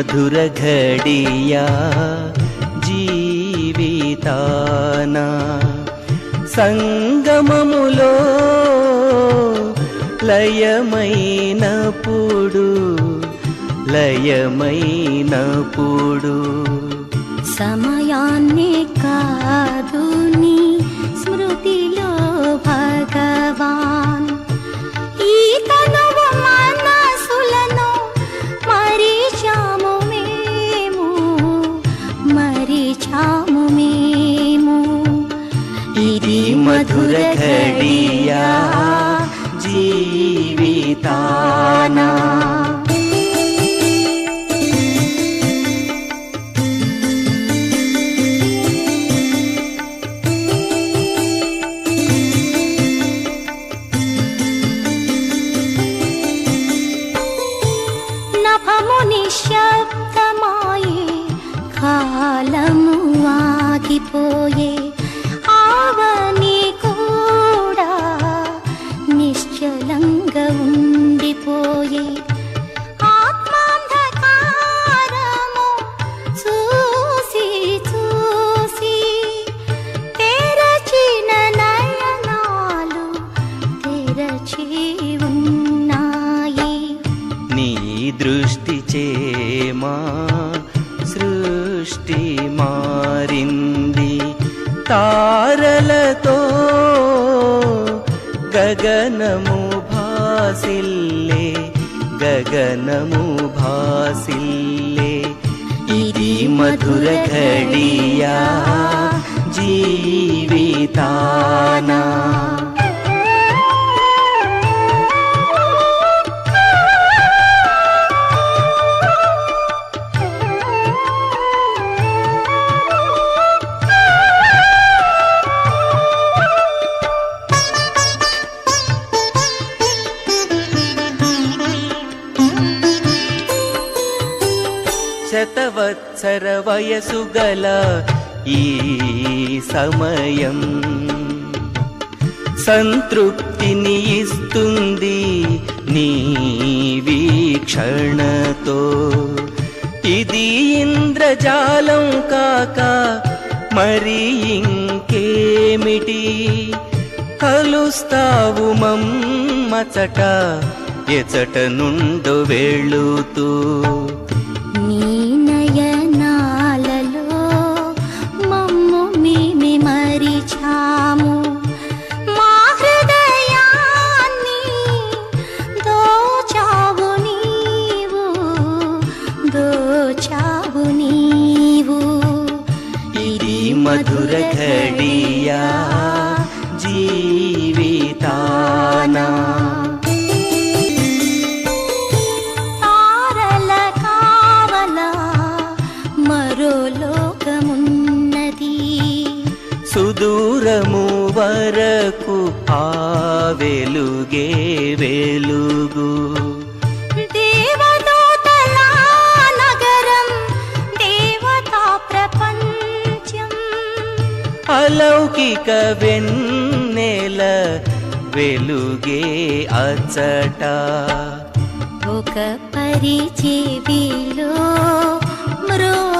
మధుర ఘడియా జీవితానా సంగమములో లయమైనప్పుడు లయమైనప్పుడు. సమయాన్ని కాదు నీ స్మృతిలో భగవాన్. మరిచాము మేము ఇది మధుర ఘడియా జీవితానా నభము నిశ్శబ్దమాయే కాలము ఆగిపోయే ఆవని కూడా నిశ్చలంగా ఉండిపోయే ఆత్మాంధకారము చూసి చూసి దృష్టి చేమా సృష్టి మారింది. తారలతో గగనము భాసిల్లే గగనము భాసిల్లే. ఇది మధుర ఘడియా జీవితానా? శతవత్సర వయసు గల ఈ సమయం సంతృప్తిని ఇస్తుంది నీ వీక్షణతో. ఇది ఇంద్రజాలం కాక మరి ఇంకేమిటి? కలుస్తావు మమ్మచట ఎచట నుండు వెళుతూ దోచావు నీవు. ఇది మధుర ఘడియా జీవితానా. తారల కావల మరో లోకమున్నది. సుదూరము వరకు ఆ వెలుగే వెలుగు. అలౌకిక వెన్నెల వెలుగే అచట ఒక పరిచేవిలో మ్రోగును